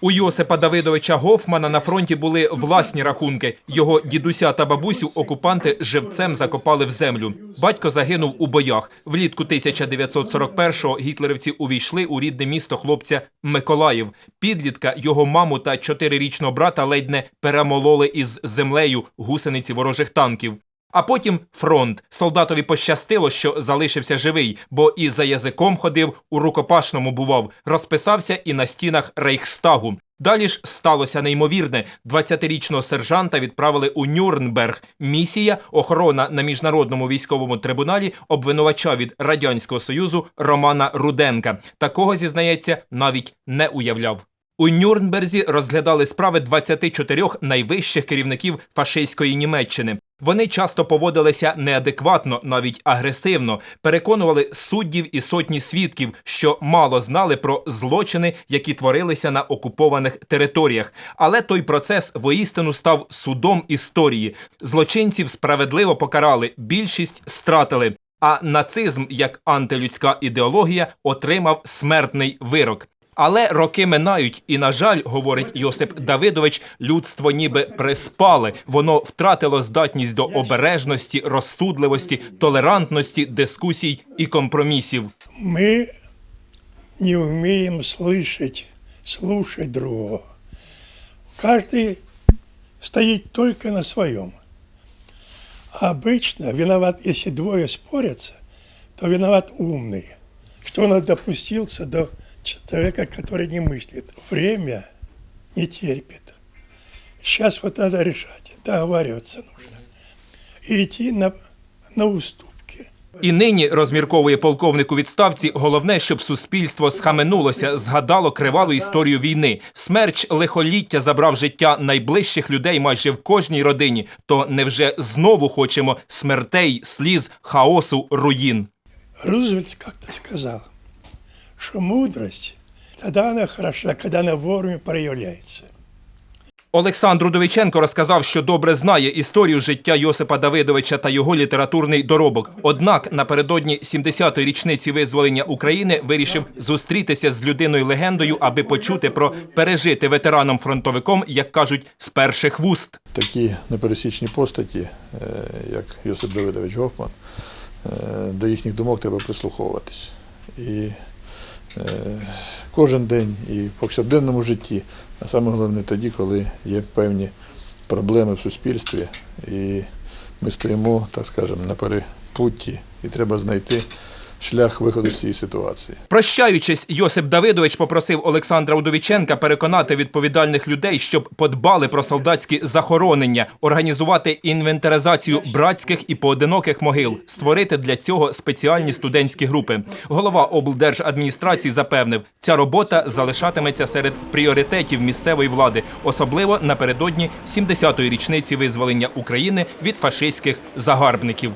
У Йосипа Давидовича Гофмана на фронті були власні рахунки. Його дідуся та бабусю окупанти живцем закопали в землю. Батько загинув у боях. Влітку 1941-го гітлерівці увійшли у рідне місто хлопця Миколаїв. Підлітка, його маму та чотирирічного брата ледь не перемололи із землею гусениці ворожих танків. А потім фронт. Солдатові пощастило, що залишився живий, бо і за язиком ходив, у рукопашному бував, розписався і на стінах Рейхстагу. Далі ж сталося неймовірне. 20-річного сержанта відправили у Нюрнберг. Місія охорона на міжнародному військовому трибуналі обвинувача від радянського союзу Романа Руденка. Такого зізнається, навіть не уявляв. У Нюрнберзі розглядали справи 24 найвищих керівників фашистської Німеччини. Вони часто поводилися неадекватно, навіть агресивно, переконували суддів і сотні свідків, що мало знали про злочини, які творилися на окупованих територіях. Але той процес воістину став судом історії. Злочинців справедливо покарали, більшість стратили. А нацизм, як антилюдська ідеологія, отримав смертний вирок. Але роки минають, і, на жаль, говорить Йосип Давидович, людство ніби приспали. Воно втратило здатність до обережності, розсудливості, толерантності, дискусій і компромісів. мы не умеем слышать, слушать другого. Каждый стоит только на своем. А обычно виноват, если двое спорятся, то виноват умный, что он допустился до человека, который не мыслит. Время не терпит. Сейчас вот надо решать, договариваться нужно. И идти на, на уступки. І нині розмірковує полковник у відставці. Головне, щоб суспільство схаменулося, згадало криваву історію війни. Смерч лихоліття забрав життя найближчих людей майже в кожній родині. То невже знову хочемо смертей, сліз, хаосу, руїн? Рузвельт как-то сказал, что мудрость, тогда она хороша, когда она вовремя проявляется. Олександр Удовиченко розказав, що добре знає історію життя Йосипа Давидовича та його літературний доробок. Однак напередодні 70-ї річниці визволення України вирішив зустрітися з людиною легендою, аби почути про пережити ветераном фронтовиком, як кажуть, з перших вуст. такі непересічні постаті, е, як Йосип Давидович Гофман, е, до їхніх думок треба прислуховуватись. І кожен день і в повсякденному житті, а саме головне тоді, коли є певні проблеми в суспільстві, і ми стоїмо, так скажемо, на перепутті, і треба знайти шлях виходу з цієї ситуації. Прощаючись, Йосип Давидович попросив Олександра Удовіченка переконати відповідальних людей, щоб подбали про солдатські захоронення, організувати інвентаризацію братських і поодиноких могил, створити для цього спеціальні студентські групи. Голова облдержадміністрації запевнив, ця робота залишатиметься серед пріоритетів місцевої влади, особливо напередодні 70-ї річниці визволення України від фашистських загарбників.